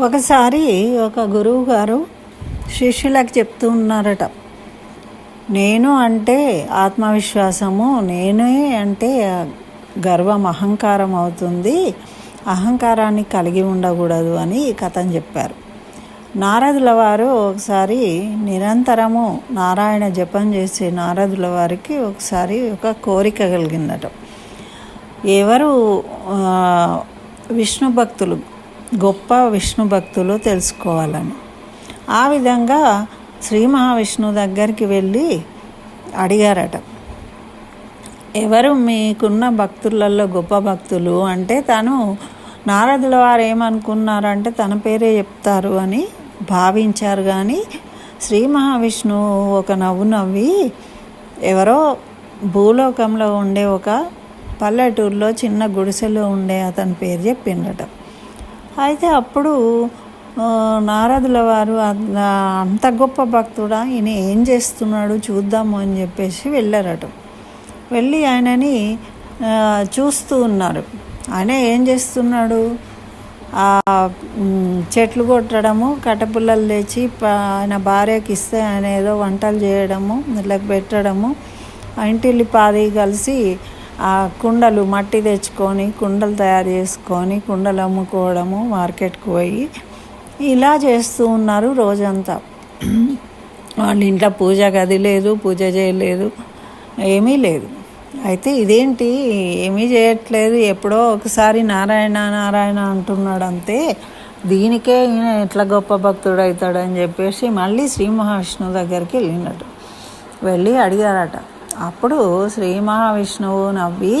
ఒకసారి ఒక గురువు గారు శిష్యులకు చెప్తూ ఉన్నారట నేను అంటే ఆత్మవిశ్వాసము నేనే అంటే గర్వం అహంకారం అవుతుంది అహంకారాన్ని కలిగి ఉండకూడదు అని ఈ కథను చెప్పారు. నారదుల వారు ఒకసారి నిరంతరము నారాయణ జపం చేసే నారదుల వారికి ఒకసారి ఒక కోరిక కలిగిందట. ఎవరు విష్ణు భక్తులు గొప్ప విష్ణు భక్తులు తెలుసుకోవాలని. ఆ విధంగా శ్రీ మహావిష్ణు దగ్గరికి వెళ్ళి అడిగారట ఎవరు మీకున్న భక్తులలో గొప్ప భక్తులు? అంటే తను నారదుల వారు ఏమనుకున్నారంటే తన పేరే చెప్తారు అని భావించారు. కానీ శ్రీ మహావిష్ణువు ఒక నవ్వు నవ్వి ఎవరో భూలోకంలో ఉండే ఒక పల్లెటూరులో చిన్న గుడిసెలో ఉండే అతని పేరు చెప్పిండట. అయితే అప్పుడు నారదుల వారు అంత గొప్ప భక్తుడా ఈయన ఏం చేస్తున్నాడు చూద్దాము అని చెప్పేసి వెళ్ళారట. వెళ్ళి ఆయనని చూస్తూ ఉన్నారు. ఆయన ఏం చేస్తున్నాడు? ఆ చెట్లు కొట్టడము కట్టపుల్లలు తెచ్చి ఆయన భార్యకి ఇస్తే ఆయన ఏదో వంటలు చేయడము ఇట్లా పెట్టడము ఆ ఇంటిల్లి పాది కలిసి ఆ కుండలు మట్టి తెచ్చుకొని కుండలు తయారు చేసుకొని కుండలు అమ్ముకోవడము మార్కెట్కి పోయి ఇలా చేస్తూ ఉన్నారు రోజంతా. వాళ్ళ ఇంట్లో పూజ గది లేదు పూజ చేయలేదు ఏమీ లేదు. అయితే ఇదేంటి? ఏమీ చేయట్లేదు. ఎప్పుడో ఒకసారి నారాయణ నారాయణ అంటున్నాడు అంతే దీనికే ఈయన ఎట్లా గొప్ప భక్తుడు అవుతాడని చెప్పేసి మళ్ళీ శ్రీ మహావిష్ణువు దగ్గరికి వెళ్ళినట్టు వెళ్ళి అడిగారట. అప్పుడు శ్రీ మహావిష్ణువు నవ్వి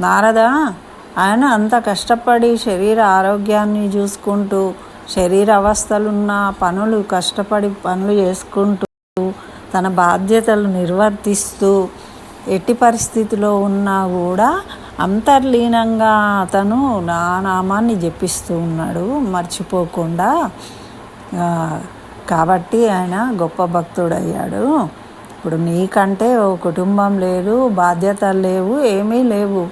నారద ఆయన అంత కష్టపడి శరీర ఆరోగ్యాన్ని చూసుకుంటూ శరీర అవస్థలున్న పనులు కష్టపడి పనులు చేసుకుంటూ తన బాధ్యతలు నిర్వర్తిస్తూ ఎట్టి పరిస్థితిలో ఉన్నా కూడా అంతర్లీనంగా అతను నా నామాన్ని జపిస్తూ ఉన్నాడు మర్చిపోకుండా. కాబట్టి ఆయన గొప్ప భక్తుడయ్యాడు. ఇప్పుడు నీకంటే ఓ కుటుంబం లేదు బాధ్యతలు లేవు ఏమీ లేవు.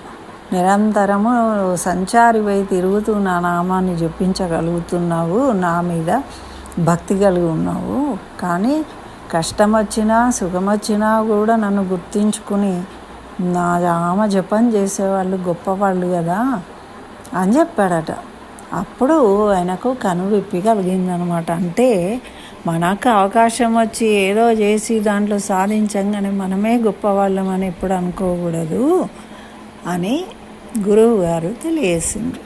నిరంతరము సంచారివై తిరుగుతూ నా నామాన్ని జపించగలుగుతున్నావు నా మీద భక్తి కలిగి ఉన్నావు. కానీ కష్టం వచ్చినా సుఖం వచ్చినా కూడా నన్ను గుర్తించుకుని నా ఆమె జపం చేసేవాళ్ళు గొప్పవాళ్ళు కదా అని చెప్పాడట. అప్పుడు ఆయనకు కనువిప్పి కలిగిందనమాట. అంటే మనకు అవకాశం వచ్చి ఏదో చేసి దాంట్లో సాధించంగానే మనమే గొప్పవాళ్ళం అని ఎప్పుడు అనుకోకూడదు అని గురువు గారు తెలియజేసిండ్రు.